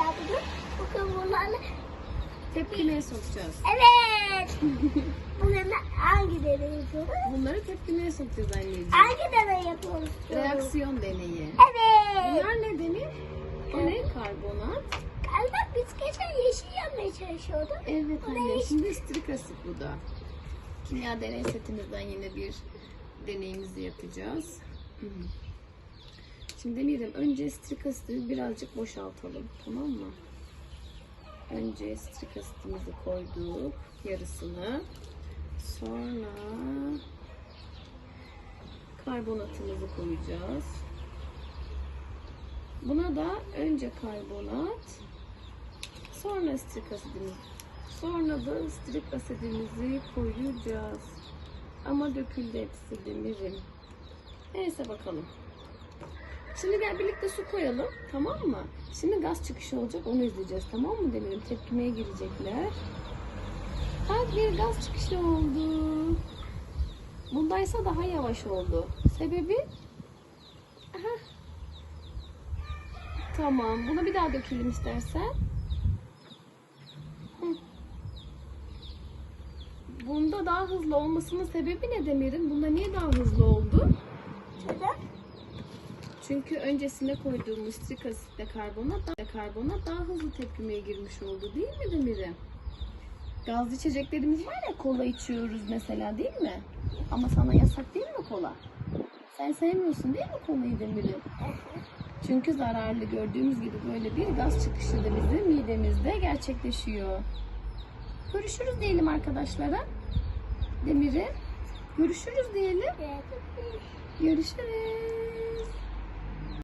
arkadaşlar bugün. Bugün bunlarla Tepkimeye sokacağız. Evet. bugün hangi deney yapıyoruz? Bunları tepkimeye sokacağız anneciğim. Hangi deney yapıyoruz? Reaksiyon deneyi. Evet. Bunlar ne Demir? O ne? Karbonat. Galiba biz geçen yeşil yapmaya çalışıyorduk. Evet Bu anne. yeşil. Şimdi strik asit bu da. Kimya deney setimizden yine bir deneyimizi yapacağız. Hı. Şimdi Demir'im önce strik asiti birazcık boşaltalım. Tamam mı? Önce strik asitimizi koyduk. Yarısını. Sonra karbonatımızı koyacağız. Buna da önce karbonat, sonra strik asidimiz, sonra da strik asidimizi koyacağız. Ama döküldü hepsi demirim. Neyse bakalım. Şimdi gel birlikte su koyalım. Tamam mı? Şimdi gaz çıkışı olacak. Onu izleyeceğiz. Tamam mı Demir'im? Tepkimeye girecekler. Bak bir gaz çıkışı oldu. Bundaysa daha yavaş oldu. Sebebi? Aha. Tamam. Bunu bir daha dökelim istersen. Bunda daha hızlı olmasının sebebi ne Demir'in? Bunda niye daha hızlı oldu? Çünkü öncesine koyduğumuz strik asitle karbonat, da- karbonat daha hızlı tepkimeye girmiş oldu değil mi Demir'im? Gazlı içeceklerimiz var ya kola içiyoruz mesela değil mi? Ama sana yasak değil mi kola? Sen sevmiyorsun değil mi kolayı Demir'im? Çünkü zararlı gördüğümüz gibi böyle bir gaz çıkışı da bizim midemizde gerçekleşiyor. Görüşürüz diyelim arkadaşlara. Demir'im. Görüşürüz diyelim. Görüşürüz.